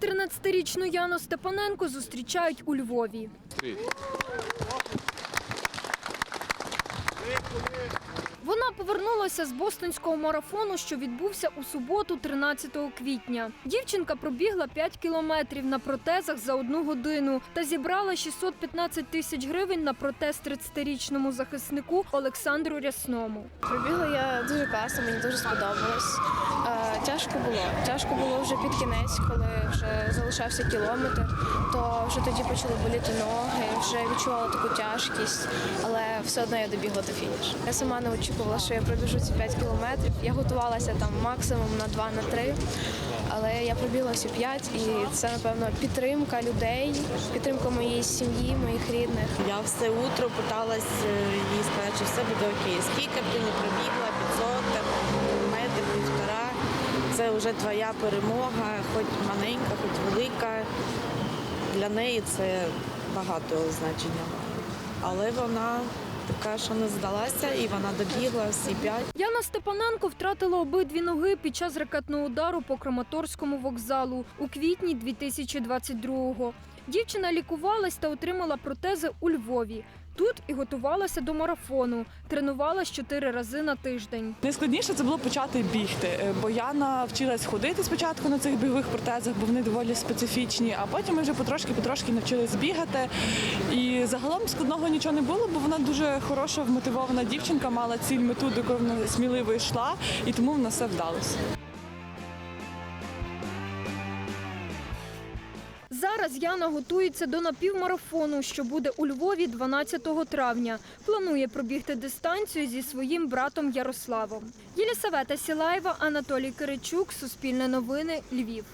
Так 13-річну Яну Степаненко зустрічають у Львові. Вона повернулася з бостонського марафону, що відбувся у суботу, 13 квітня. Дівчинка пробігла 5 кілометрів на протезах за одну годину та зібрала 615 тисяч гривень на протез 30-річному захиснику Олександру Рясному. Пробігла я дуже класно, мені дуже сподобалось. Е, тяжко було. Тяжко було вже під кінець, коли вже залишався кілометр, то вже тоді почали боліти ноги, вже відчувала таку тяжкість, але все одно я добігла до фінішу. Я сама не очікувала, що я пробіжу ці 5 кілометрів. Я готувалася там максимум на 2 на але я пробігла всі 5 і це, напевно, підтримка людей, підтримка моєї сім'ї, моїх рідних. Я все утро питалась е, їй сказати, що все буде окей. Скільки б ти не пробігла, 500, там, метр, півтора. Це вже твоя перемога, хоч маленька, хоч велика. Для неї це багато значення. Але вона така, що не здалася, і вона добігла всі п'ять. Яна Степаненко втратила обидві ноги під час ракетного удару по Краматорському вокзалу у квітні 2022-го. Дівчина лікувалась та отримала протези у Львові. Тут і готувалася до марафону. Тренувалась чотири рази на тиждень. Найскладніше це було почати бігти, е, бо я навчилась ходити спочатку на цих бігових протезах, бо вони доволі специфічні, а потім ми вже потрошки-потрошки навчились бігати. І загалом складного нічого не було, бо вона дуже хороша, вмотивована дівчинка, мала ціль мету, до якої вона сміливо йшла, і тому в нас все вдалося. Зараз Яна готується до напівмарафону, що буде у Львові 12 травня. Планує пробігти дистанцію зі своїм братом Ярославом. Єлісавета Сілаєва, Анатолій Киричук, Суспільне новини, Львів.